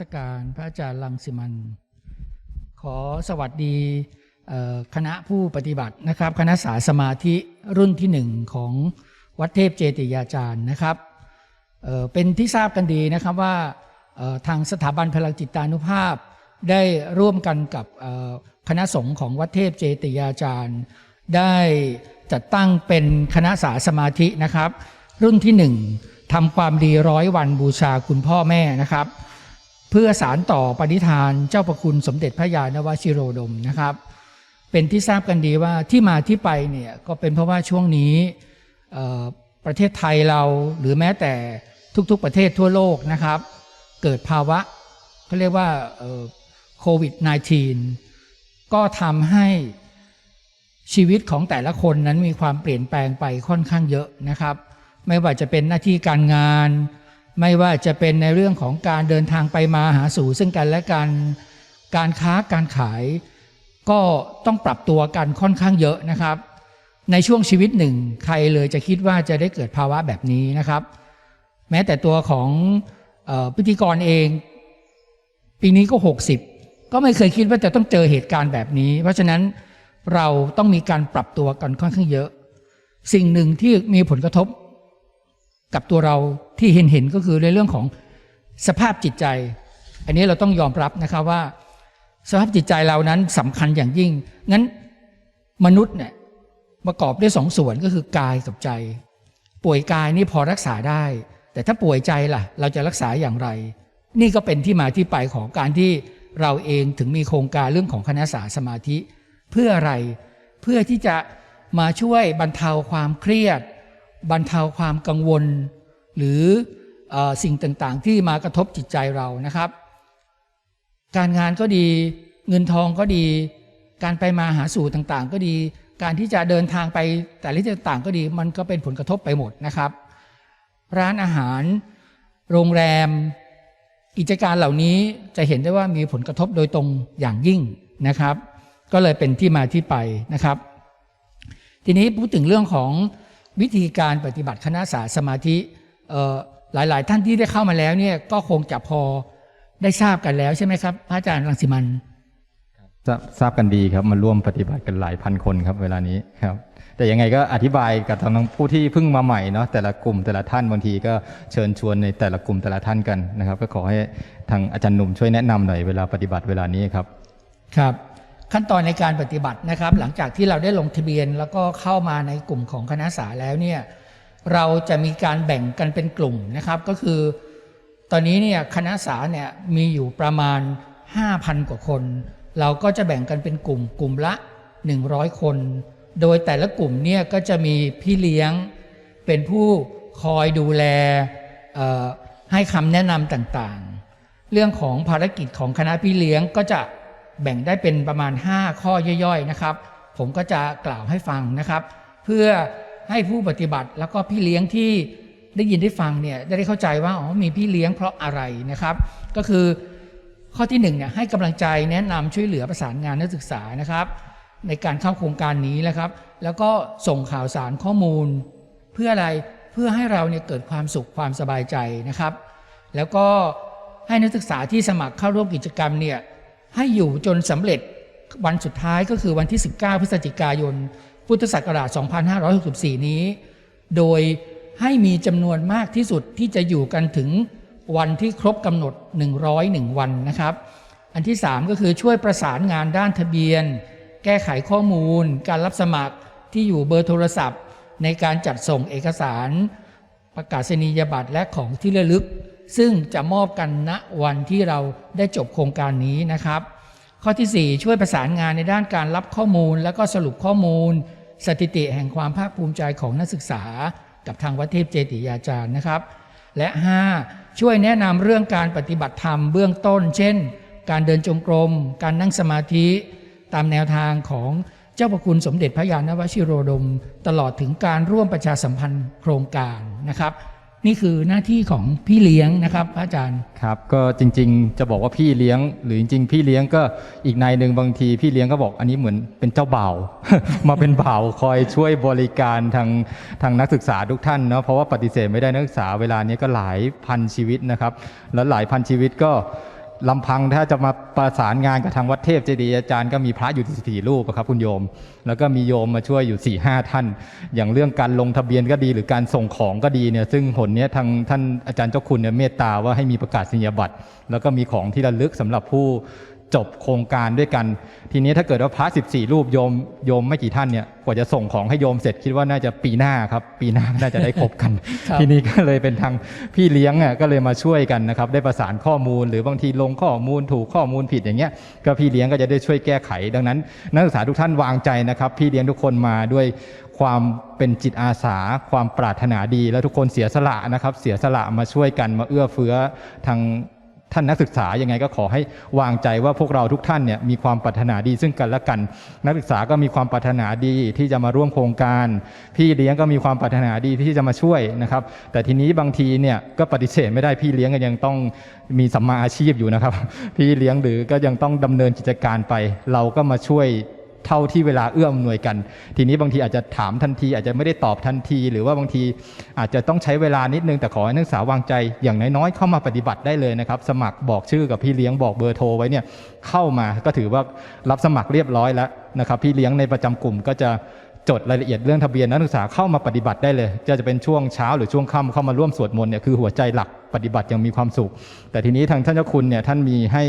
สการพระอาจารย์ลังสิมัน ขอสวัสดีคณะผู้ปฏิบัตินะครับ คณะสาสมาธิรุ่นที่หนึ่งของวัดเทพเจติยาจารย์นะครับเเป็นที่ทราบกันดีนะครับว่าทางสถาบันพลังจิตานุภาพ ได้ร่วมกันกับคณะสงฆ์ของวัดเทพเจติยาจารย์ ได้จัดตั้งเป็นคณะสาสมาธินะครับ รุ่นที่หนึ่งทำความดีร้อยวันบูชาคุณพ่อแม่นะครับ เพื่อสารต่อปณิธานเจ้าประคุณสมเด็จพระยาณวชิโรดมนะครับ เป็นที่ทราบกันดีว่าที่มาที่ไปเนี่ยก็เป็นเพราะว่าช่วงนี้ประเทศไทยเราหรือแม้แต่ทุกๆประเทศทั่วโลกนะครับ เกิดภาวะเขาเรียกว่าโควิด -19 ก็ทำให้ชีวิตของแต่ละคนนั้นมีความเปลี่ยนแปลงไปค่อนข้างเยอะนะครับ ไม่ว่าจะเป็นหน้าที่การงาน ไม่ว่าจะเป็นในเรื่องของการเดินทางไปมาหาสู่ซึ่งกันและกันการค้าการขาย ก็ต้องปรับตัวกันค่อนข้างเยอะนะครับ ในช่วงชีวิตหนึ่ง ใครเลยจะคิดว่าจะได้เกิดภาวะแบบนี้นะครับ แม้แต่ตัวของออพิธีกรเอง ปีนี้ก็ 60 ก็ไม่เคยคิดว่าจะต้องเจอเหตุการณ์แบบนี้ เพราะฉะนั้นเราต้องมีการปรับตัวกันค่อนข้างเยอะ สิ่งหนึ่งที่มีผลกระทบ กับตัวเราที่เห็นเห็นก็คือในเรื่องของสภาพจิตใจ อันนี้เราต้องยอมรับนะครับว่า สภาพจิตใจเรานั้นสำคัญอย่างยิ่ง งั้นมนุษย์เนี่ยประกอบด้วยสองส่วนก็คือกายกับใจ ป่วยกายนี่พอรักษาได้ แต่ถ้าป่วยใจล่ะ เราจะรักษาอย่างไร นี่ก็เป็นที่มาที่ไปของการที่เราเองถึงมีโครงการเรื่องของคณะสาสมาธิ เพื่ออะไร เพื่อที่จะมาช่วยบรรเทาความเครียด บรรเทาความกังวล หรือออสิ่งต่างๆ ที่มากระทบจิตใจเรานะครับ การงานก็ดีเงินทองก็ดี การไปมาหาสู่ต่างๆ ก็ดี การที่จะเดินทางไปแต่ละที่ต่างๆ ก็ดีมันก็เป็นผลกระทบไปหมดนะครับ ร้านอาหาร โรงแรม กิจการเหล่านี้จะเห็นได้ว่ามีผลกระทบโดยตรงอย่างยิ่งนะครับ ก็เลยเป็นที่มาที่ไปนะครับ ทีนี้พูดถึงเรื่องของ วิธีการปฏิบัติคณะสาสมาธิเอ่อหลายๆ ท่านที่ได้เข้ามาแล้วเนี่ยก็คงจะพอได้ทราบกันแล้วใช่ไหมครับพระอาจารย์รังสิมันทราบทราบกันดีครับมาร่วมปฏิบัติกันหลายพันคนครับเวลานี้ครับ แต่ยังไงก็อธิบายกับทางผู้ที่เพิ่งมาใหม่เนาะแต่ละกลุ่มแต่ละท่านบางทีก็เชิญชวนในแต่ละกลุ่มแต่ละท่านกันนะครับ ก็ขอให้ทางอาจารย์หนุ่มช่วยแนะนำหน่อยเวลาปฏิบัติเวลานี้ครับ ครับ ขั้นตอนในการปฏิบัตินะครับ หลังจากที่เราได้ลงทะเบียนแล้วก็เข้ามาในกลุ่มของคณะสาแล้วเนี่ยเราจะมีการแบ่งกันเป็นกลุ่มนะครับ ก็คือ ตอนนี้เนี่ยคณะสาเนี่ยมีอยู่ประมาณ 5,000 กว่าคน เราก็จะแบ่งกันเป็นกลุ่มกลุ่มละ 100 คน โดยแต่ละกลุ่มเนี่ยก็จะมีพี่เลี้ยงเป็นผู้คอยดูแลให้คำแนะนำต่างๆ เรื่องของภารกิจของคณะพี่เลี้ยงก็จะ แบ่งได้เป็นประมาณ 5 ข้อย่อยๆนะครับ ผมก็จะกล่าวให้ฟังนะครับ เพื่อให้ผู้ปฏิบัติแล้วก็พี่เลี้ยงที่ได้ยินได้ฟังเนี่ยได้เข้าใจว่าอ๋อมีพี่เลี้ยงเพราะอะไรนะครับ ก็คือข้อที่หนึ่งเนี่ยให้กำลังใจแนะนำช่วยเหลือประสานงานนักศึกษานะครับ ในการเข้าโครงการนี้นะครับ แล้วก็ส่งข่าวสารข้อมูล เพื่ออะไรเพื่อให้เราเนี่ยเกิดความสุขความสบายใจนะครับ แล้วก็ให้นักศึกษาที่สมัครเข้าร่วมกิจกรรมเนี่ย ให้อยู่จนสำเร็จวันสุดท้ายก็คือวันที่ 19 พฤศจิกายน พุทธศักราช 2564 นี้ โดยให้มีจำนวนมากที่สุดที่จะอยู่กันถึงวันที่ครบกำหนด 101 วันนะครับ อันที่ 3 ก็คือช่วยประสานงานด้านทะเบียน แก้ไขข้อมูล การรับสมัครที่อยู่เบอร์โทรศัพท์ ในการจัดส่งเอกสาร ประกาศนียบัตรและของที่ระลึก ซึ่งจะมอบกันณวันที่เราได้จบโครงการนี้นะครับ ข้อทีสี่ 4 ช่วยประสานงานในด้านการรับข้อมูล และก็สรุปข้อมูล สถิติแห่งความภาคภูมิใจของนักศึกษา กับทางวัดเทพเจติยาจารย์นะครับ และ 5. ช่วยแนะนำเรื่องการปฏิบัติธรรมเบื้องต้น เช่น การเดินจงกรม การนั่งสมาธิ ตามแนวทางของเจ้าประคุณสมเด็จพระยาณวชิโรดม ตลอดถึงการร่วมประชาสัมพันธ์โครงการนะครับ นี่คือหน้าที่ของพี่เลี้ยงนะครับพระอาจารย์ครับ ก็จริง ๆ จะบอกว่าพี่เลี้ยง หรือจริง ๆ พี่เลี้ยงก็อีกนายหนึ่งบางที พี่เลี้ยงก็บอกอันนี้เหมือนเป็นเจ้าบ่าว มาเป็นบ่าวคอยช่วยบริการทางทางนักศึกษาทุกท่านเนาะเพราะว่าปฏิเสธไม่ได้นักศึกษาเวลานี้ก็หลายพันชีวิตนะครับ แล้วหลายพันชีวิตก็ ลำพังถ้าจะมาประสานงานกับทางวัดเทพเจดีย์อาจารย์ก็มีพระอยู่สี่รูปครับคุณโยม แล้วก็มีโยมมาช่วยอยู่4ี่ห้าท่าน อย่างเรื่องการลงทะเบียนก็ดีหรือการส่งของก็ดีเนี่ยซึ่งผลเนี้ยทางท่านอาจารย์เจ้าคุณเนี่ยเมตตาว่าให้มีประกาศนียบัตร แล้วก็มีของที่ระลึกสำหรับผู้ จบโครงการด้วยกัน ทีนี้ถ้าเกิดว่าพระ14 รูปโยมโยมไม่กี่ท่านเนี่ยกว่าจะส่งของให้โยมเสร็จคิดว่าน่าจะปีหน้าครับ ปีหน้าน่าจะได้ครบกันครับทีนี้ก็เลยเป็นทางพี่เลี้ยงอะก็เลยมาช่วยกันนะครับ ได้ประสานข้อมูลหรือบางทีลงข้อมูลถูกข้อมูลผิดอย่างเงี้ยก็พี่เลี้ยงก็จะได้ช่วยแก้ไข ดังนั้น นักศึกษาทุกท่านวางใจนะครับ พี่เลี้ยงทุกคนมาด้วยความเป็นจิตอาสา ความปรารถนาดี และทุกคนเสียสละนะครับ เสียสละมาช่วยกันมาเอื้อเฟื้อทาง ท่านนักศึกษายังไงก็ขอให้วางใจว่าพวกเราทุกท่านเนี่ยมีความปรารถนาดีซึ่งกันและกัน นักศึกษาก็มีความปรารถนาดีที่จะมาร่วมโครงการ พี่เลี้ยงก็มีความปรารถนาดีที่จะมาช่วยนะครับ แต่ทีนี้บางทีเนี่ยก็ปฏิเสธไม่ได้พี่เลี้ยงก็ยังต้องมีสัมมาอาชีพอยู่นะครับ พี่เลี้ยงหรือก็ยังต้องดำเนินกิจการไป เราก็มาช่วย เท่าที่เวลาเอื้ออำนวยกัน ทีนี้บางทีอาจจะถามทันที อาจจะไม่ได้ตอบทันที หรือว่าบางทีอาจจะต้องใช้เวลานิดนึงแต่ขอให้นักศึกษาวางใจอย่างน้อยๆเข้ามาปฏิบัติได้เลยนะครับ สมัครบอกชื่อกับพี่เลี้ยงบอกเบอร์โทรไว้เนี่ยเข้ามาก็ถือว่ารับสมัครเรียบร้อยแล้วนะครับ พี่เลี้ยงในประจำกลุ่มก็จะจดรายละเอียดเรื่องทะเบียนนักศึกษาเข้ามาปฏิบัติได้เลย จะจะเป็นช่วงเช้าหรือช่วงค่ำเข้ามาร่วมสวดมนต์เนี่ยคือหัวใจหลักปฏิบัติอย่างมีความสุข แต่ทีนี้ทางท่านเจ้าคุณเนี่ยท่านมีให้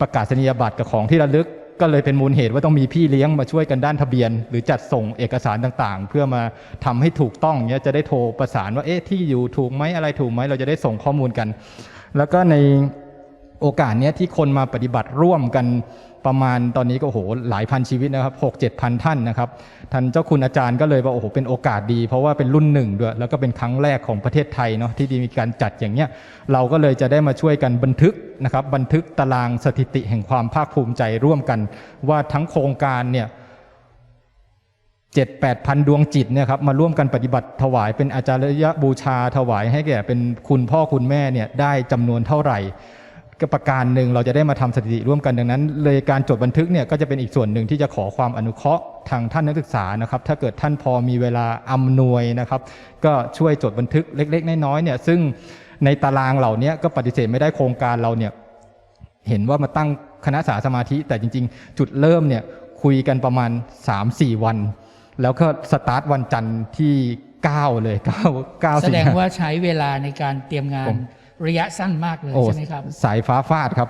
ประกาศนียบัตรกับของที่ระลึก ก็เลยเป็นมูลเหตุว่าต้องมีพี่เลี้ยงมาช่วยกันด้านทะเบียน หรือจัดส่งเอกสารต่างๆ เพื่อมาทำให้ถูกต้องเนี้ยจะได้โทรประสานว่าเอ๊ะที่อยู่ถูกไหมอะไรถูกไหมเราจะได้ส่งข้อมูลกัน แล้วก็ในโอกาสเนี้ยที่คนมาปฏิบัติร่วมกัน ประมาณตอนนี้ก็โหหลายพันชีวิตนะครับหกเจ็ดพันท่านนะครับท่านเจ้าคุณอาจารย์ก็เลยว่าโอ้โหเป็นโอกาสดี เพราะว่าเป็นรุ่นหนึ่งด้วยแล้วก็เป็นครั้งแรกของประเทศไทยเนาะที่ดีมีการจัดอย่างเนี้ยเราก็เลยจะได้มาช่วยกันบันทึกนะครับบันทึกตารางสถิติแห่งความภาคภูมิใจร่วมกัน ว่าทั้งโครงการเนี่ยเจ็ดแปดพันดวงจิตเนี่ยครับมาร่วมกันปฏิบัติถวายเป็นอาจารยบูชาถวายให้แก่เป็นคุณพ่อคุณแม่เนี่ยได้จำนวนเท่าไหร่ ก็ประการหนึ่งเราจะได้มาทำสถิติร่วมกันดังนั้น เลยการจดบันทึกเนี่ยก็จะเป็นอีกส่วนหนึ่งที่จะขอความอนุเคราะห์ทางท่านนักศึกษานะครับ ถ้าเกิดท่านพอมีเวลาอำนวยนะครับ ก็ช่วยจดบันทึกเล็ก ๆ น้อยๆเนี่ยซึ่งในตารางเหล่านี้ก็ปฏิเสธไม่ได้โครงการเราเนี่ยเห็นว่ามาตั้งคณะสาสมาธิ แต่จริง ๆ จุดเริ่มเนี่ยคุยกันประมาณ 3-4 วัน แล้วก็สตาร์ทวันจันทร์ที่ 9 เลย9 9แสดงว่าใช้เวลาในการเตรียมงานผม ระยะสั้นมากเลยโอ้ใช่ไหมครับ สายฟ้าฟาดครับ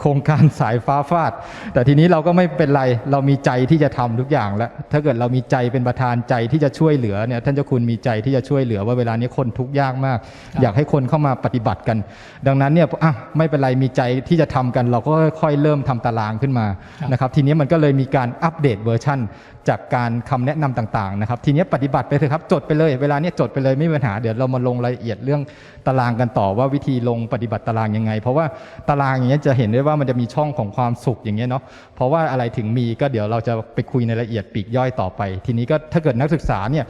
โครงการสายฟ้าฟาด แต่ทีนี้เราก็ไม่เป็นไรเรามีใจที่จะทำทุกอย่างแล้ว ถ้าเกิดเรามีใจเป็นประธานใจที่จะช่วยเหลือเนี่ยท่านเจ้าคุณมีใจที่จะช่วยเหลือว่าเวลานี้คนทุกข์ยากมากครับอยากให้คนเข้ามาปฏิบัติกัน ดังนั้นเนี่ยอะไม่เป็นไรมีใจที่จะทำกัน เราก็ค่อยๆเริ่มทำตารางขึ้นมาครับนะครับ ทีนี้มันก็เลยมีการอัปเดตเวอร์ชันจากการคำแนะนำต่างๆนะครับ ทีนี้ปฏิบัติไปเถอะครับจดไปเลย เวลาเนี้ยจดไปเลยไม่มีปัญหาเดี๋ยวเรามาลงรายละเอียดเรื่องตารางกันต่อว่าวิธีลงปฏิบัติตารางยังไง เพราะว่าตารางอย่างเงี้ยจะเห็นได้ว่ามันจะมีช่องของความสุขอย่างเงี้ยเนาะเพราะว่าอะไรถึงมีก็เดี๋ยวเราจะไปคุยในรายละเอียดปีกย่อยต่อไป ทีนี้ก็ถ้าเกิดนักศึกษาเนี่ย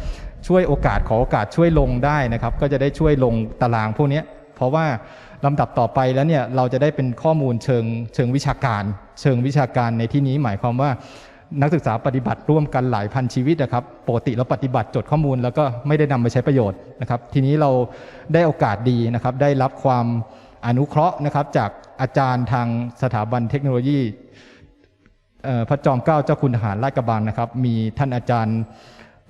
ช่วยโอกาสขอโอกาสช่วยลงได้นะครับก็จะได้ช่วยลงตารางพวกเนี้ยเพราะว่าลำดับต่อไปแล้วเนี่ยเราจะได้เป็นข้อมูลเชิงเชิงวิชาการ เชิงวิชาการในที่นี้หมายความว่า นักศึกษาปฏิบัติร่วมกันหลายพันชีวิตนะครับ ปกติเราปฏิบัติจดข้อมูล แล้วก็ไม่ได้นำไปใช้ประโยชน์นะครับ ทีนี้เราได้โอกาสดีนะครับ ได้รับความอนุเคราะห์นะครับ จากอาจารย์ทางสถาบันเทคโนโลยีพระจอมเกล้าเจ้าคุณทหารราชกระบังนะครับ มีท่านอาจารย์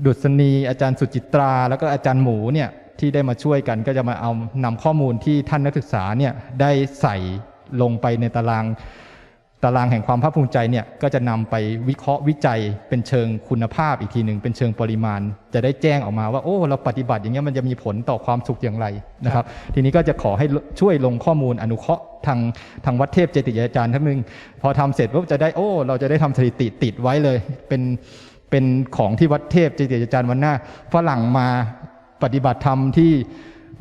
ดุษณีอาจารย์สุจิตรา แล้วก็อาจารย์หมูเนี่ยที่ได้มาช่วยกันก็จะมาเอานำข้อมูลที่ท่านนักศึกษาเนี่ยได้ใส่ลงไปในตาราง ตารางแห่งความภาคภูมิใจเนี่ยก็จะนำไปวิเคราะห์วิจัยเป็นเชิงคุณภาพอีกทีหนึ่งเป็นเชิงปริมาณ จะได้แจ้งออกมาว่าโอ้เราปฏิบัติอย่างเงี้ยมันจะมีผลต่อความสุขอย่างไรนะครับ ทีนี้ก็จะขอให้ช่วยลงข้อมูลอนุเคราะห์ทางทางวัดเทพเจติยาจารย์ท่านหนึ่งพอทำเสร็จปุ๊บจะได้โอ้ เราจะได้ทำสถิติติดไว้เลย เป็นเป็นของที่วัดเทพเจติยาจารย์วันหน้าฝรั่งมาปฏิบัติธรรมที่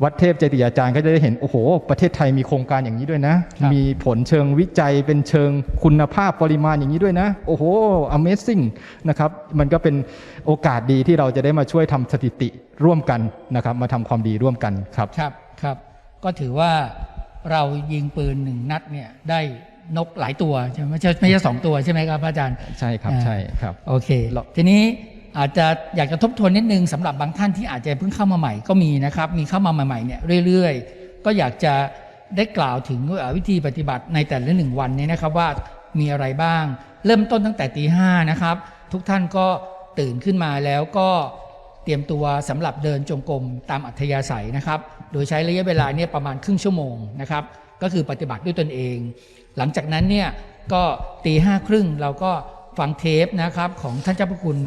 วัดเทพเจติยาจารย์ก็จะได้เห็น โอ้โห ประเทศไทยมีโครงการอย่างนี้ด้วยนะครับมีผลเชิงวิจัยเป็นเชิงคุณภาพปริมาณอย่างนี้ด้วยนะ โอ้โห Amazing นะครับ มันก็เป็นโอกาสดีที่เราจะได้มาช่วยทำสถิติร่วมกันนะครับ มาทำความดีร่วมกันครับ ครับครับ ก็ถือว่าเรายิงปืนหนึ่งนัดเนี่ยได้นกหลายตัวใช่ไหมไม่ใช่ไม่ใช่สองตัวใช่ไหมครับพระอาจารย์ ใช่ครับอ่าใช่ครับ โอเคเราทีนี้ อาจจะอยากจะทบทวนนิดนึงสำหรับบางท่านที่อาจจะเพิ่งเข้ามาใหม่ก็มีนะครับ มีเข้ามาใหม่ๆเนี่ยเรื่อยๆ ก็อยากจะได้กล่าวถึงวิธีปฏิบัติในแต่ละหนึ่งวันนี้นะครับว่ามีอะไรบ้าง เริ่มต้นตั้งแต่ตีห้านะครับ ทุกท่านก็ตื่นขึ้นมาแล้วก็เตรียมตัวสำหรับเดินจงกรมตามอัธยาศัยนะครับ โดยใช้ระยะเวลาเนี่ยประมาณครึ่งชั่วโมงนะครับ ก็คือปฏิบัติด้วยตนเอง หลังจากนั้นเนี่ยก็ตีห้าครึ่งเราก็ฟังเทปนะครับของท่านเจ้าพระคุณ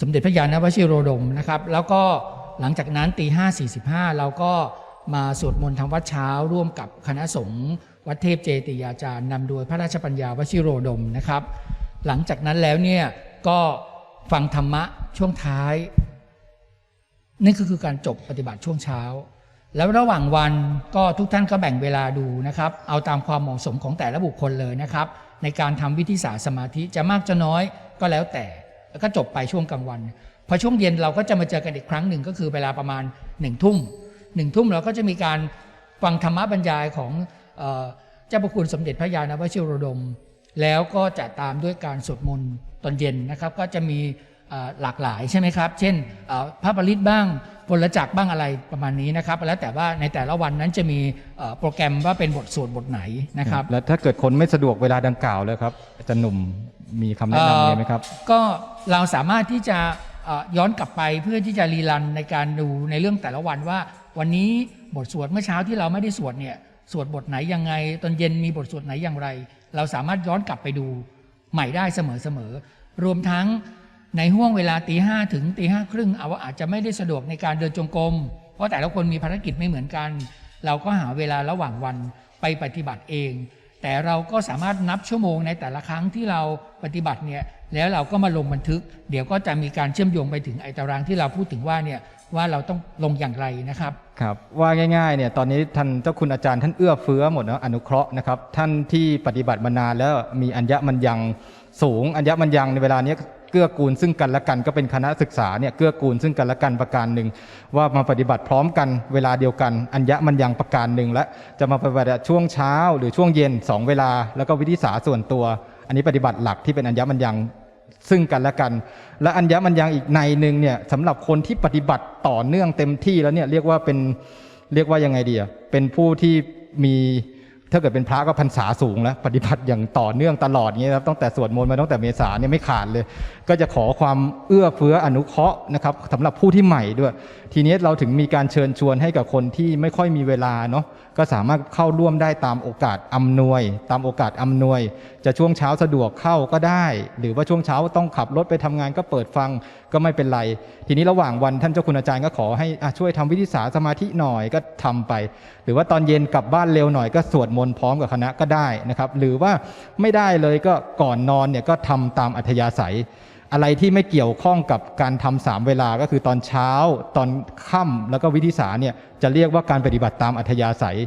สมเด็จพระยาณวชิโรดมนะครับ แล้วก็หลังจากนั้นตีห้าสี่สิบห้าเราก็มาสวดมนต์ทำวัดเช้าร่วมกับคณะสงฆ์วัดเทพเจติยาจารย์นำโดยพระราชปัญญาวชิโรดมนะครับ หลังจากนั้นแล้วเนี่ยก็ฟังธรรมะช่วงท้ายนี่ก็คือการจบปฏิบัติช่วงเช้า แล้วระหว่างวันก็ทุกท่านก็แบ่งเวลาดูนะครับ เอาตามความเหมาะสมของแต่ละบุคคลเลยนะครับ ในการทำวิธีสาสมาธิจะมากจะน้อยก็แล้วแต่ ก็จบไปช่วงกลางวัน พอช่วงเย็นเราก็จะมาเจอกันอีกครั้งหนึ่งก็คือเวลาประมาณหนึ่งทุ่มหนึ่งทุ่มเราก็จะมีการฟังธรรมะบรรยายของเจ้าพระคุณสมเด็จพระยาณวชิโรดม แล้วก็จะตามด้วยการสวดมนต์ตอนเย็นนะครับ ก็จะมีหลากหลายใช่ไหมครับ เช่นพระปริตบ้างพลจักบ้างอะไรประมาณนี้นะครับ แล้วแต่ว่าในแต่ละวันนั้นจะมีโปรแกรมว่าเป็นบทสวดบทไหนนะครับ แล้วถ้าเกิดคนไม่สะดวกเวลาดังกล่าวเลยครับอาจารย์หนุ่ม มีคำแนะนำอะไรไหมครับ ก็เราสามารถที่จะเอ่อย้อนกลับไปเพื่อที่จะรีรันในการดูในเรื่องแต่ละวันว่า วันนี้บทสวดเมื่อเช้าที่เราไม่ได้สวดเนี่ยสวดบทไหนยังไง ตอนเย็นมีบทสวดไหนอย่างไร เราสามารถย้อนกลับไปดูใหม่ได้เสมอๆรวมทั้งในห่วงเวลาตีห้าถึงตีห้าครึ่งเอาว่าอาจจะไม่ได้สะดวกในการเดินจงกรมเพราะแต่ละคนมีภารกิจไม่เหมือนกัน เราก็หาเวลาระหว่างวันไปปฏิบัติเอง แต่เราก็สามารถนับชั่วโมงในแต่ละครั้งที่เราปฏิบัติเนี่ยแล้วเราก็มาลงบันทึก เดี๋ยวก็จะมีการเชื่อมโยงไปถึงไอตารางที่เราพูดถึงว่าเนี่ยว่าเราต้องลงอย่างไรนะครับครับว่าง่ายๆเนี่ยตอนนี้ท่านเจ้าคุณอาจารย์ท่านเอื้อเฟื้อหมดนะอนุเคราะห์นะครับท่านที่ปฏิบัติมานานแล้วมีอัญญมัญญังสูงอัญญมัญญังในเวลานี้ กื้อกูลซึ่งกันและกันก็เป็นคณะศึกษาเนี่ยเกื้อกูลซึ่งกันและกันประการหนึ่งว่ามาปฏิบัติพร้อมกันเวลาเดียวกัน อัญญมัญญังประการหนึ่งและจะมาปฏิบัติช่วงเช้า หรือช่วงเย็นสองเวลา แล้วก็วิธีสาส่วนตัว อันนี้ปฏิบัติหลักที่เป็นอัญญมัญญังซึ่งกันและกัน และอัญญมัญญังอีกในหนึ่งเนี่ยสำหรับคนที่ปฏิบัติต่อเนื่องเต็มที่แล้วเนี่ยเรียกว่าเป็นเรียกว่ายังไงดีอะเป็นผู้ที่มี ถ้าเกิดเป็นพระก็พรรษาสูงแล้ว ปฏิบัติอย่างต่อเนื่องตลอดเงี้ยครับตั้งแต่สวดมนต์มาตั้งแต่เมษาเนี่ยไม่ขาดเลย ก็จะขอความเอื้อเฟื้ออนุเคราะห์นะครับสำหรับผู้ที่ใหม่ด้วย ทีนี้เราถึงมีการเชิญชวนให้กับคนที่ไม่ค่อยมีเวลาเนาะก็สามารถเข้าร่วมได้ตามโอกาสอำนวย ตามโอกาสอำนวย จะช่วงเช้าสะดวกเข้าก็ได้ หรือว่าช่วงเช้าต้องขับรถไปทำงานก็เปิดฟัง ก็ไม่เป็นไร ทีนี้ระหว่างวันท่านเจ้าคุณอาจารย์ก็ขอให้ช่วยทำวิธีสาสมาธิหน่อยก็ทำไป หรือว่าตอนเย็นกลับบ้านเร็วหน่อยก็สวดมนต์พร้อมกับคณะก็ได้นะครับ หรือว่าไม่ได้เลยก็ก่อนนอนเนี่ยก็ทำตามอัธยาศัย อะไรที่ไม่เกี่ยวข้องกับการทำสามเวลาก็คือตอนเช้า ตอนค่ำแล้วก็วิธีสาเนี่ยจะเรียกว่าการปฏิบัติตามอัธยาศัย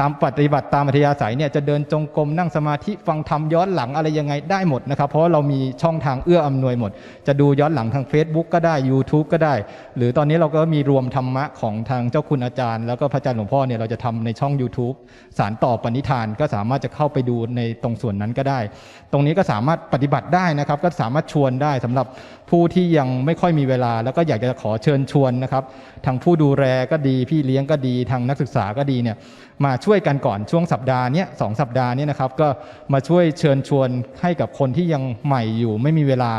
ตามปฏิบัติตามอัธยาศัยเนี่ยจะเดินจงกรมนั่งสมาธิฟังธรรมย้อนหลังอะไรยังไงได้หมดนะครับ เพราะเรามีช่องทางเอื้ออำนวยหมด จะดูย้อนหลังทาง Facebook ก็ได้ YouTube ก็ได้ หรือตอนนี้เราก็มีรวมธรรมะของทางเจ้าคุณอาจารย์ แล้วก็พระอาจารย์หลวงพ่อเนี่ยเราจะทำในช่อง YouTube สารต่อปณิธานก็สามารถจะเข้าไปดูในตรงส่วนนั้นก็ได้ ตรงนี้ก็สามารถปฏิบัติได้นะครับก็สามารถชวนได้สำหรับผู้ที่ยังไม่ค่อยมีเวลา แล้วก็อยากจะขอเชิญชวนนะครับทางผู้ดูแลก็ดี พี่เลี้ยงก็ดีทางนักศึกษาก็ดีเนี่ย มาช่วยกันก่อนช่วงสัปดาห์นี้สองสัปดาห์นี้นะครับก็มาช่วยเชิญชวนให้กับคนที่ยังใหม่อยู่ ไม่มีเวลา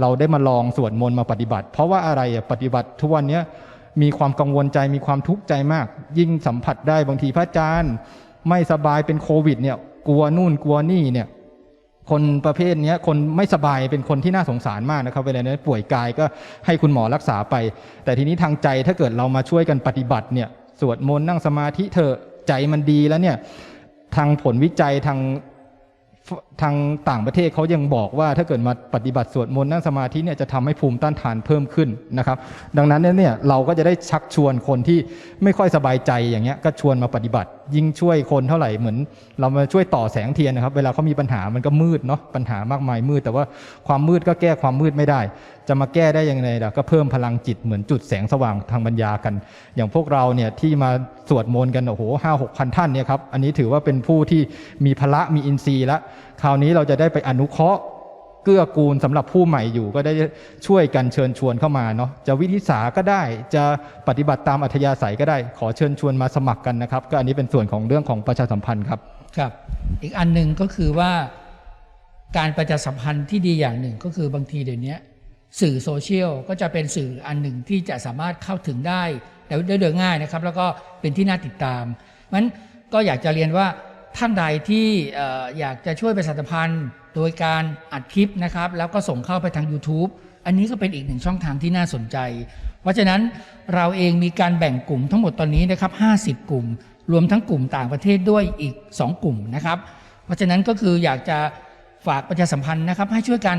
เราได้มาลองสวดมนต์มาปฏิบัติ เพราะว่าอะไรปฏิบัติทุกวันนี้มีความกังวลใจมีความทุกข์ใจมาก ยิ่งสัมผัสได้บางทีพระอาจารย์ ไม่สบายเป็นโควิดเนี่ยกลัวนู่นกลัวนี่เนี่ยคนประเภทนี้คนไม่สบายเป็นคนที่น่าสงสารมากนะครับเวลานั้ป่วยกายก็ให้คุณหมอรักษาไป แต่ทีนี้ทางใจถ้าเกิดเรามาช่วยกันปฏิบัติเนี่ยสวดมนต์นั่งสมาธิเถอะ ใจมันดีแล้วเนี่ยทางผลวิจัยทางทางต่างประเทศเขายังบอกว่าถ้าเกิดมาปฏิบัติสวดมนต์นั่งสมาธิเนี่ยจะทำให้ภูมิต้านทานเพิ่มขึ้นนะครับ ดังนั้นเนี่ยเราก็จะได้ชักชวนคนที่ไม่ค่อยสบายใจอย่างเงี้ยก็ชวนมาปฏิบัติ ยิ่งช่วยคนเท่าไหร่เหมือน เรามาช่วยต่อแสงเทียนนะครับ เวลาเขามีปัญหามันก็มืดเนาะปัญหามากมายมืด แต่ว่าความมืดก็แก้ความมืดไม่ได้ จะมาแก้ได้ยังไงล่ะก็เพิ่มพลังจิตเหมือนจุดแสงสว่างทางปัญญากัน อย่างพวกเราเนี่ยที่มาสวดมนต์กันโอ้โหห้าหกพันท่านเนี่ยครับอันนี้ถือว่าเป็นผู้ที่มีพละมีอินทรีย์ล้วคราวนี้เราจะได้ไปอนุเคราะห์เกื้อกูลสำหรับผู้ใหม่อยู่ก็ได้ช่วยกันเชิญชวนเข้ามาเนาะจะวิธิสาก็ได้จะปฏิบัติตามอัธยาศัยก็ได้ ขอเชิญชวนมาสมัครกันนะครับ ก็อันนี้เป็นส่วนของเรื่องของประชาสัมพันธ์ครับครับ อีกอันหนึ่งก็คือว่าการประชาสัมพันธ์ที่ดีอย่างหนึ่งก็คือบางทีเดี๋ยวนี้ สื่อโซเชียลก็จะเป็นสื่ออันหนึ่งที่จะสามารถเข้าถึงได้แล้วได้โดยง่ายนะครับ แล้วก็เป็นที่น่าติดตามมันก็อยากจะเรียนว่าท่านใดที่เอ่ออยากจะช่วยประชาสัมพันธ์ โดยการอัดคลิปนะครับ แล้วก็ส่งเข้าไปทาง YouTube อันนี้ก็เป็นอีกหนึ่งช่องทางที่น่าสนใจ เพราะฉะนั้นเราเองมีการแบ่งกลุ่มทั้งหมดตอนนี้นะครับ 50 กลุ่ม รวมทั้งกลุ่มต่างประเทศด้วยอีก 2 กลุ่มนะครับ เพราะฉะนั้นก็คืออยากจะฝากประชาสัมพันธ์นะครับ ให้ช่วยกัน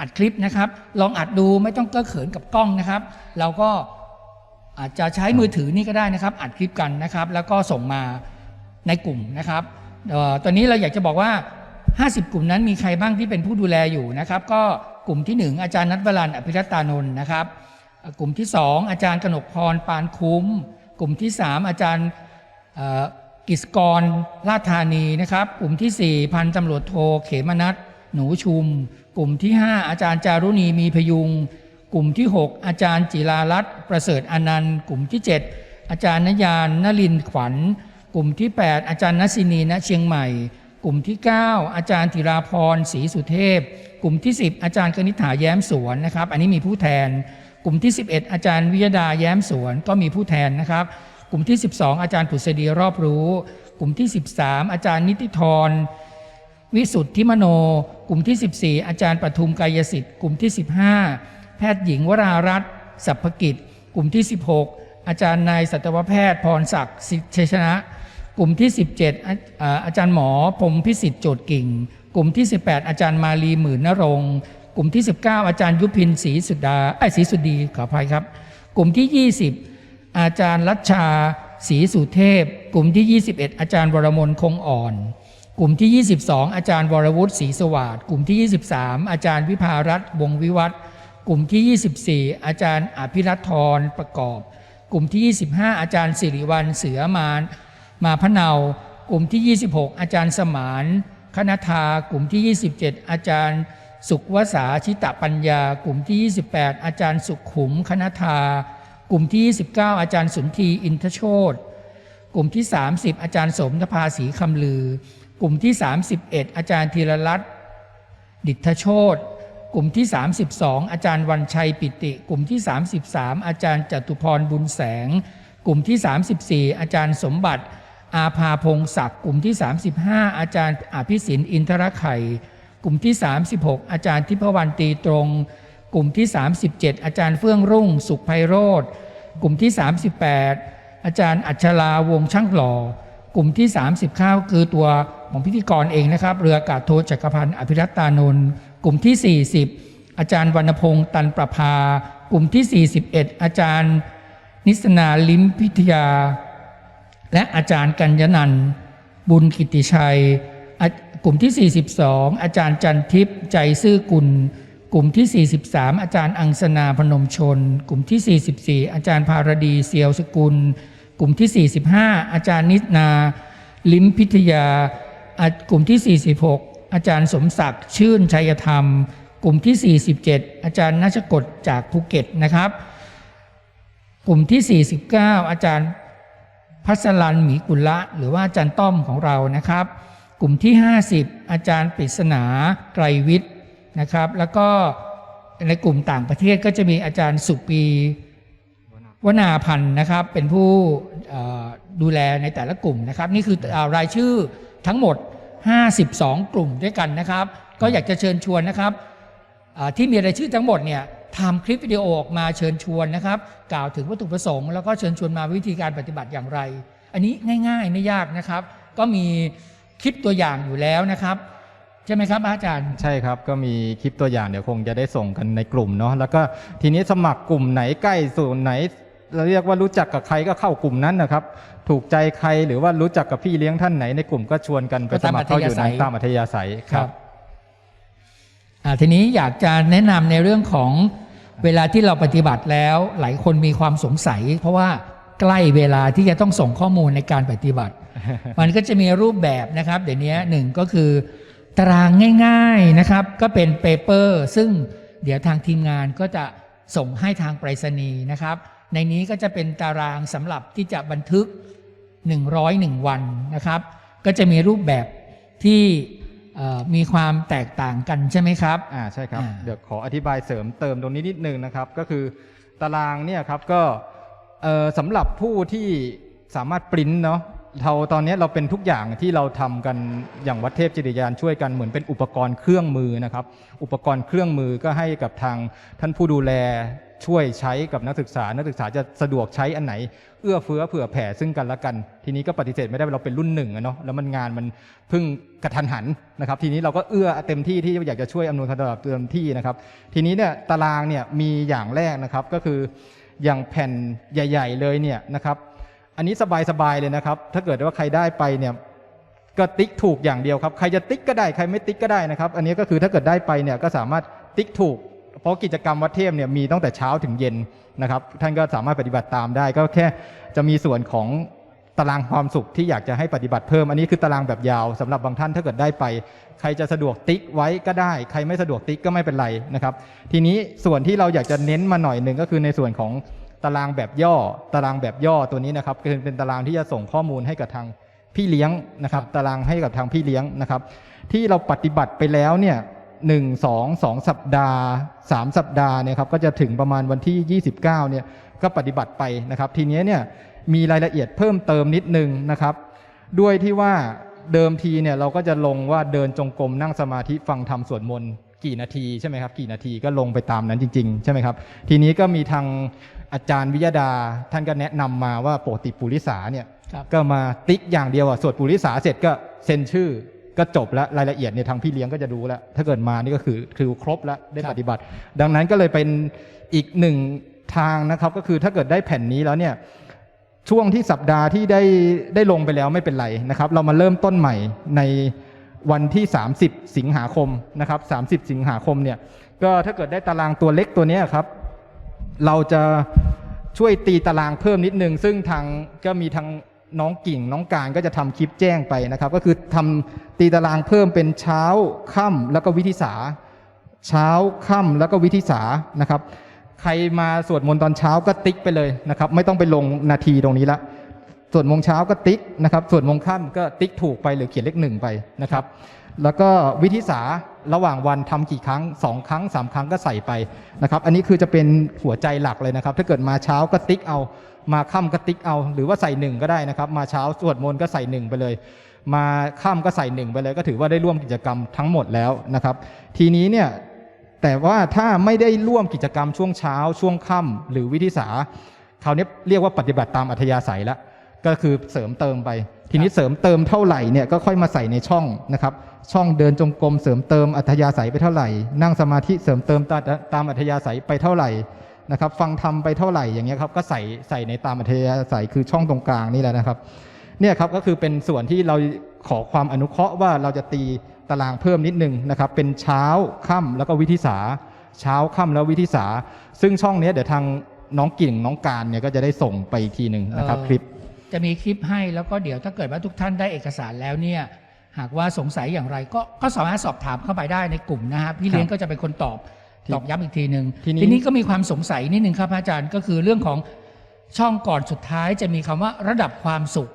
อัดคลิปนะครับ ลองอัดดูไม่ต้องเก้อเขินกับกล้องนะครับ เราก็อาจจะใช้มือถือนี่ก็ได้นะครับ อัดคลิปกันนะครับ แล้วก็ส่งมาในกลุ่มนะครับตอนนี้เราอยากจะบอกว่า 50 กลุ่มนั้นมีใครบ้างที่เป็นผู้ดูแลอยู่นะครับ ก็กลุ่มที่ 1 อาจารย์นัทวรันอภิรัตานนท์นะครับ กลุ่มที่ 2 อาจารย์กนกพรปานคุ้ม กลุ่มที่ 3 อาจารย์กิจกรราธานีนะครับ กลุ่มทีสี่ 4 พันตำรวจโทเขมนัท หนูชุม กลุ่มที่ 5 อาจารย์จารุณีมีพยุง กลุ่มที่ 6 อาจารย์จิรารัตน์ประเสริฐอนันต์ กลุ่มที่ 7 อาจารย์นยานนลินขวัญ กลุ่มที่ 8 อาจารย์นศินีณเชียงใหม่ กลุ่มที่ 9 อาจารย์ธีราพรศรีสุเทพ กลุ่มที่ 10 อาจารย์กนิษฐาแย้มสวนนะครับ อันนี้มีผู้แทน กลุ่มที่ 11 อาจารย์วิยดาแย้มสวนก็มีผู้แทนนะครับ กลุ่มที่ 12 อาจารย์ผุษดีรอบรู้ กลุ่มที่ 13 อาจารย์นิติธร วิสุทธิมโน กลุ่มที่ 14 อาจารย์ปทุมกายสิทธิ์ กลุ่มที่ 15 แพทย์หญิงวรารัตน์สัพพกิจ กลุ่มที่ 16 อาจารย์นายสัตวแพทย์พรศักดิ์สิทธิชัยชนะ กลุ่มที่ 17อาอาอาจารย์หมอพรมพิสิทธิ์โจทย์กิ่ง กลุ่มที่ 18 อาจารย์มาลีหมื่นนรงกลุ่มที่ 19 อาจารย์ยุพินศรีสุดาไอ้ศรีสุดีขออภัยครับ กลุ่มที่ 20 อาจารย์รัชชาศรีสุเทพ กลุ่มที่ 21 อาจารย์วรมนคงอ่อน กลุ่มที่ 22 อาจารย์วรวุฒิศรีสวัสดิ์กลุ่มที่ 23 อาจารย์วิภารัตน์วงศวิวัฒน์กลุ่มที่ 24 อาจารย์อภิรัตน์ทรประกอบ กลุ่มที่ 25 อาจารย์สิริวัลเสือมานมาพะเนากลุ่มที่ 26 อาจารย์สมานคณทากลุ่มที่ 27 อาจารย์สุขวสาชิตะปัญญา กลุ่มที่ 28 อาจารย์สุขุมคณทากลุ่มที่ 29 อาจารย์สุนทีอินทโชตกลุ่มที่ 30 อาจารย์สมนภาสีคำลือ กลุ่มที่ 31 อาจารย์ธีรรัตน์ดิษฐโชตกลุ่มที่ 32 อาจารย์วันชัยปิติ กลุ่มที่ 33 อาจารย์จตุพรบุญแสง กลุ่มที่ 34 อาจารย์สมบัติ อาภาพงศักดิ์กลุ่มที่ 35 อาจารย์อภิสินอินทรไข่กลุ่มที่ 36 อาจารย์ทิพวรรณตีตรง กลุ่มที่ 37 อาจารย์เฟื่องรุ่ง สุขไพโรธกลุ่มที่ 38 อาจารย์อัชราวงช่างหล่อ กลุ่มที่ 39 คือตัวของพิธีกรเองนะครับ เรืออากาศโทจักรพันธ์อภิรัตตานนท์กลุ่มที่ 40 อาจารย์วรรณพงศ์ตันประภา กลุ่มที่ 41 อาจารย์ นิสนาลิมพิทยา และอาจารย์กัญญนันบุญกิติชัย กลุ่มที่ 42 อาจารย์จันทิพย์ใจซื่อกุล กลุ่มที่ 43 อาจารย์อังสนาพนมชน กลุ่มที่ 44 อาจารย์ภารดีเซียวสกุล กลุ่มที่ 45 อาจารย์นิสนา ลิมพิทยากลุ่มที่ 46 อาจารย์สมศักดิ์ชื่นชัยธรรม กลุ่มที่ 47 อาจารย์นัชกฎจากภูเก็ตนะครับ กลุ่มที่ 49 อาจารย์พัสรันหมีกุลละ หรือว่าอาจารย์ต้อมของเรานะครับ กลุ่มที่ 50 อาจารย์ปริศนาไกรวิทย์นะครับ แล้วก็ในกลุ่มต่างประเทศก็จะมีอาจารย์สุปี วนาพันธ์นะครับเป็นผู้ดูแลในแต่ละกลุ่มนะครับ นี่คือรายชื่อทั้งหมด 52 กลุ่มด้วยกันนะครับ ก็อยากจะเชิญชวนนะครับที่มีรายชื่อทั้งหมดเนี่ยทำคลิปวิดีโอออกมาเชิญชวนนะครับ กล่าวถึงวัตถุประสงค์แล้วก็เชิญชวนมาวิธีการปฏิบัติอย่างไร อันนี้ง่ายๆไม่ยากนะครับ ก็มีคลิปตัวอย่างอยู่แล้วนะครับใช่ไหมครับอาจารย์ใช่ครับก็มีคลิปตัวอย่างเดี๋ยวคงจะได้ส่งกันในกลุ่มเนาะแล้วก็ทีนี้สมัครกลุ่มไหนใกล้ส่วนไหน เราเรียกว่ารู้จักกับใครก็เข้ากลุ่มนั้นนะครับ ถูกใจใครหรือว่ารู้จักกับพี่เลี้ยงท่านไหนในกลุ่มก็ชวนกันไปก็สตามมัครเข้าอยู่นั้นอัธยาศัยตามอัธยาศัยครับอ่าทีนี้อยากจะแนะนำในเรื่องของเวลาที่เราปฏิบัติแล้ว หลายคนมีความสงสัย เพราะว่าใกล้เวลาที่จะต้องส่งข้อมูลในการปฏิบัติ มันก็จะมีรูปแบบนะครับ เดี๋ยวนี้หนึ่งก็คือตารางง่าย ๆนะครับ ก็เป็นเปเปอร์ซึ่งเดี๋ยวทางทีมงานก็จะส่งให้ทางไปรษณีย์นะครับ ในนี้ก็จะเป็นตารางสำหรับที่จะบันทึก 101 วันนะครับ ก็จะมีรูปแบบที่เอ่อมีความแตกต่างกันใช่ไหมครับอ่าใช่ครับอ่าเดี๋ยวขออธิบายเสริมเติมตรงนี้นิดนึงนะครับ ก็คือตารางเนี่ยครับก็เอ่อสำหรับผู้ที่สามารถปริ้นเนาะเราตอนนี้เราเป็นทุกอย่างที่เราทำกันอย่างวัดเทพจิตรยานช่วยกันเหมือนเป็นอุปกรณ์เครื่องมือนะครับ อุปกรณ์เครื่องมือก็ให้กับทางท่านผู้ดูแล ช่วยใช้กับนักศึกษา นักศึกษาจะสะดวกใช้อันไหน เอื้อเฟื้อเผื่อแผ่ซึ่งกันและกัน ทีนี้ก็ปฏิเสธไม่ได้เราเป็นรุ่นหนึ่งอะเนาะแล้วมันงานมันเพิ่งกระทันหันนะครับทีนี้เราก็เอื้อเต็มที่ที่อยากจะช่วยอำนวยความสะดวกเต็มที่นะครับทีนี้เนี่ยตารางเนี่ยมีอย่างแรกนะครับก็คืออย่างแผ่นใหญ่ ๆ เลยเนี่ยนะครับอันนี้สบายๆเลยนะครับ ถ้าเกิดว่าใครได้ไปเนี่ยก็ติ๊กถูกอย่างเดียวครับ ใครจะติ๊กก็ได้ ใครไม่ติ๊กก็ได้นะครับ อันนี้ก็คือถ้าเกิดได้ไปเนี่ยก็สามารถติ๊กถูก เพราะกิจกรรมวัดเทพเนี่ยมีตั้งแต่เช้าถึงเย็นนะครับ ท่านก็สามารถปฏิบัติตามได้ ก็แค่จะมีส่วนของตารางความสุขที่อยากจะให้ปฏิบัติเพิ่ม อันนี้คือตารางแบบยาวสำหรับบางท่านถ้าเกิดได้ไป ใครจะสะดวกติ๊กไว้ก็ได้ ใครไม่สะดวกติ๊กก็ไม่เป็นไรนะครับ ทีนี้ส่วนที่เราอยากจะเน้นมาหน่อยหนึ่งก็คือในส่วนของตารางแบบย่อ ตารางแบบย่อตัวนี้นะครับคือเป็นตารางที่จะส่งข้อมูลให้กับทางพี่เลี้ยงนะครับ ตารางให้กับทางพี่เลี้ยงนะครับ ที่เราปฏิบัติไปแล้วเนี่ย หนึ่งสองสองสัปดาห์สามสัปดาห์เนี่ยครับก็จะถึงประมาณวันที่ 29เนี่ยก็ปฏิบัติไปนะครับ ทีนี้เนี่ยมีรายละเอียดเพิ่มเติมนิดนึงนะครับ ด้วยที่ว่าเดิมทีเนี่ยเราก็จะลงว่าเดินจงกรมนั่งสมาธิฟังธรรมสวดมนต์กี่นาทีใช่ไหมครับกี่นาทีก็ลงไปตามนั้นจริง ๆ ใช่ไหมครับ ทีนี้ก็มีทางอาจารย์วิยดา ท่านก็แนะนำมาว่าปกติปุริสาเนี่ยครับก็มาติ๊กอย่างเดียวอะสวดปุริสาเสร็จก็เซ็นชื่อ ก็จบแล้วรายละเอียดเนี่ยทางพี่เลี้ยงก็จะรู้แล้ว ถ้าเกิดมานี่ก็คือคือครบแล้วได้ปฏิบัติ ดังนั้นก็เลยเป็นอีกหนึ่งทางนะครับ ก็คือถ้าเกิดได้แผ่นนี้แล้วเนี่ยช่วงที่สัปดาห์ที่ได้ได้ลงไปแล้วไม่เป็นไรนะครับ เรามาเริ่มต้นใหม่ในวันที่ 30 สิงหาคมนะครับ30 สิงหาคมเนี่ยก็ถ้าเกิดได้ตารางตัวเล็กตัวนี้ครับ เราจะช่วยตีตารางเพิ่มนิดนึง ซึ่งทางก็มีทาง น้องกิ่งน้องการก็จะทำคลิปแจ้งไปนะครับ ก็คือทำตีตารางเพิ่มเป็นเช้าค่ำแล้วก็วิธิสาเช้าค่ำแล้วก็วิธิสานะครับ ใครมาสวดมนต์ตอนเช้าก็ติ๊กไปเลยนะครับ ไม่ต้องไปลงนาทีตรงนี้ละสวดมงเช้าก็ติ๊กนะครับสวดมงค่ำก็ติ๊กถูกไปหรือเขียนเลขหนึ่งไปนะครับ แล้วก็วิธิสาระหว่างวันทำกี่ครั้งสองครั้งสามครั้งก็ใส่ไปนะครับ อันนี้คือจะเป็นหัวใจหลักเลยนะครับ ถ้าเกิดมาเช้าก็ติ๊กเอา มาค่ำก็ติ๊กเอา หรือว่าใส่หนึ่งก็ได้นะครับ มาเช้าสวดมนต์ก็ใส่หนึ่งไปเลย มาค่ำก็ใส่หนึ่งไปเลย ก็ถือว่าได้ร่วมกิจกรรมทั้งหมดแล้วนะครับ ทีนี้เนี่ยแต่ว่าถ้าไม่ได้ร่วมกิจกรรมช่วงเช้า ช่วงค่ำหรือวิธิสาคราวนี้เรียกว่าปฏิบัติตามอัธยาศัยล้วก็คือเสริมเติมไป ทีนี้เสริมเติมเท่าไหร่เนี่ยก็ค่อยมาใส่ในช่องนะครับ ช่องเดินจงกรมเสริมเติมอัธยาศัยไปเท่าไหร่ นั่งสมาธิเสริมเติมตาตามอัธยาศัยไปเท่าไหร่ นะครับ ฟังธรรมไปเท่าไหร่อย่างเงี้ยครับก็ใส่ใส่ในตามอัธยาศัยคือช่องตรงกลางนี่แหละนะครับเนี่ยครับก็คือเป็นส่วนที่เราขอความอนุเคราะห์ว่าเราจะตีตารางเพิ่มนิดนึงนะครับ เป็นเช้าค่ำแล้วก็วิธิสาเช้าค่ำแล้ววิธิสา ซึ่งช่องเนี้ยเดี๋ยวทางน้องกิ่งน้องการเนี่ยก็จะได้ส่งไปอีกทีหนึ่งนะครับเอ่อคลิป จะมีคลิปให้แล้วก็เดี๋ยวถ้าเกิดว่าทุกท่านได้เอกสารแล้วเนี่ยหากว่าสงสัยอย่างไรก็ก็สามารถสอบถามเข้าไปได้ในกลุ่มนะฮะพี่เลี้ยงก็จะเป็นคนตอบที ตอบย้ำอีกทีหนึ่งทีนี้ ทีนี้ก็มีความสงสัยนิดนึงครับอาจารย์ก็คือเรื่องของช่องก่อนสุดท้ายจะมีคำว่าระดับความสุข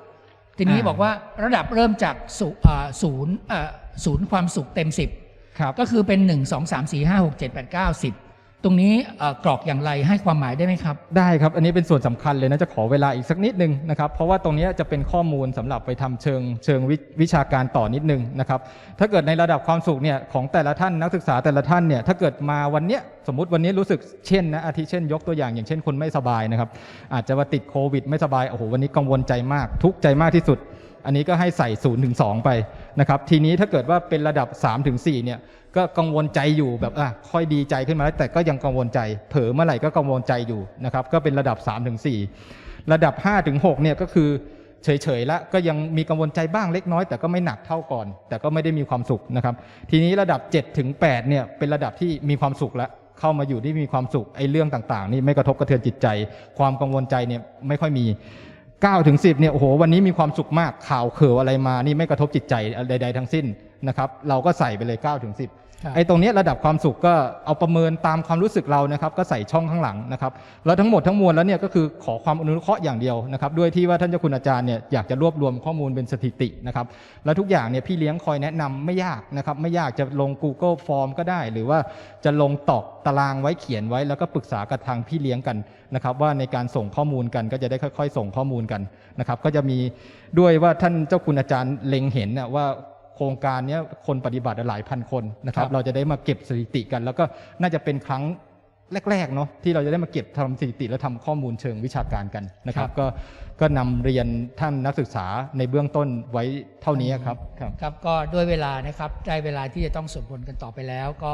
ทีนี้บอกว่าระดับเริ่มจากศูอ่าศูนย์อ่าศูนย์ความสุขเต็ม10ครับ ก็คือเป็น1 2 3 4 5 6 7 8 9 10ตรงนี้เอ่อก ตรงนี้กรอกอย่างไรให้ความหมายได้ไหมครับ ได้ครับ อันนี้เป็นส่วนสำคัญเลยนะจะขอเวลาอีกสักนิดนึงนะครับ เพราะว่าตรงนี้จะเป็นข้อมูลสำหรับไปทำเชิงเชิงวิวิชาการต่อนิดนึงนะครับ ถ้าเกิดในระดับความสุขเนี่ยของแต่ละท่านนักศึกษาแต่ละท่านเนี่ยถ้าเกิดมาวันเนี้ยสมมติวันนี้รู้สึกเช่นนะอาทิเช่นยกตัวอย่างอย่างเช่นคนไม่สบายนะครับ อาจจะว่าติดโควิด ไม่สบายโอ้โหวันนี้กังวลใจมาก ทุกใจมากที่สุดอันนี้ก็ให้ใส่0ูนย์ถึงสไปนะครับทีนี้ถ้าเกิดว่าเป็นระดับ3ถึง4เนี่ย ก็กังวลใจอยู่แบบอะค่อยดีใจขึ้นมาแล้วแต่ก็ยังกังวลใจ เผลอเมื่อไหร่ก็กังวลใจอยู่นะครับก็เป็นระดับ3ถึง4ระดับ5ถึง6เนี่ยก็คือเฉยๆล้วก็ยังมีกังวลใจบ้างเล็กน้อย แต่ก็ไม่หนักเท่าก่อน แต่ก็ไม่ได้มีความสุขนะครับ ทีนี้ระดับ7ถึง8เนี่ยเป็นระดับที่มีความสุขล้วเข้ามาอยู่ที่มีความสุขไอ้เรื่องต่างๆ นี่ไม่กระทบกระเทือนจิตใจ ความกังวลใจเนี่ยไม่ค่อยมี9ถึง10เนี่ยโอ้โหวันนี้มีความสุขมากข่าวเขออะไรมานี่ไม่กระทบจิตใจใดๆทั้งสิ้นนะครับ เราก็ใส่ไปเลย9ถึง10 ไอ้ตรงนี้ระดับความสุขก็เอาประเมินตามความรู้สึกเรานะครับก็ใส่ช่องข้างหลังนะครับแล้วทั้งหมดทั้งมวลแล้วเนี่ยก็คือขอความอนุเคราะห์อย่างเดียวนะครับด้วยที่ว่าท่านเจ้าคุณอาจารย์เนี่ยอยากจะรวบรวมข้อมูลเป็นสถิตินะครับแล้วทุกอย่างเนี่ยพี่เลี้ยงคอยแนะนำไม่ยากนะครับไม่ยากจะลง Google Form ก็ได้ หรือว่าจะลงตอกตารางไว้เขียนไว้ แล้วก็ปรึกษากับทางพี่เลี้ยงกันนะครับว่าในการส่งข้อมูลกันก็จะได้ค่อย ๆ ส่งข้อมูลกันนะครับก็จะมีด้วยว่าท่านเจ้าคุณอาจารย์เล็งเห็นน่ะว่า โครงการเนี้ยคนปฏิบัติหลายพันคนนะครับครับ เราจะได้มาเก็บสถิติกัน แล้วก็น่าจะเป็นครั้งแรกๆเนาะที่เราจะได้มาเก็บทำสถิติและทำข้อมูลเชิงวิชาการกันนะครับ ก็ก็นำเรียนท่านนักศึกษาในเบื้องต้นไว้เท่านี้ครับครับครับก็ด้วยเวลานะครับได้เวลาที่จะต้องสวดมนต์กันต่อไปแล้ว ก็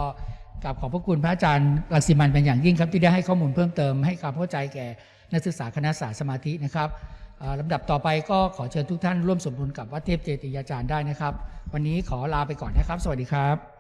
กราบขอบพระคุณพระอาจารย์รังสิมันเป็นอย่างยิ่งครับที่ได้ให้ข้อมูลเพิ่มเติมให้ความเข้าใจแก่นักศึกษาคณะศาสตร์สมาธินะครับเอ่อ ลำดับต่อไปก็ขอเชิญทุกท่านร่วมสมนุนกับวัดเทพเจติยาจารย์ได้นะครับ วันนี้ขอลาไปก่อนนะครับ สวัสดีครับ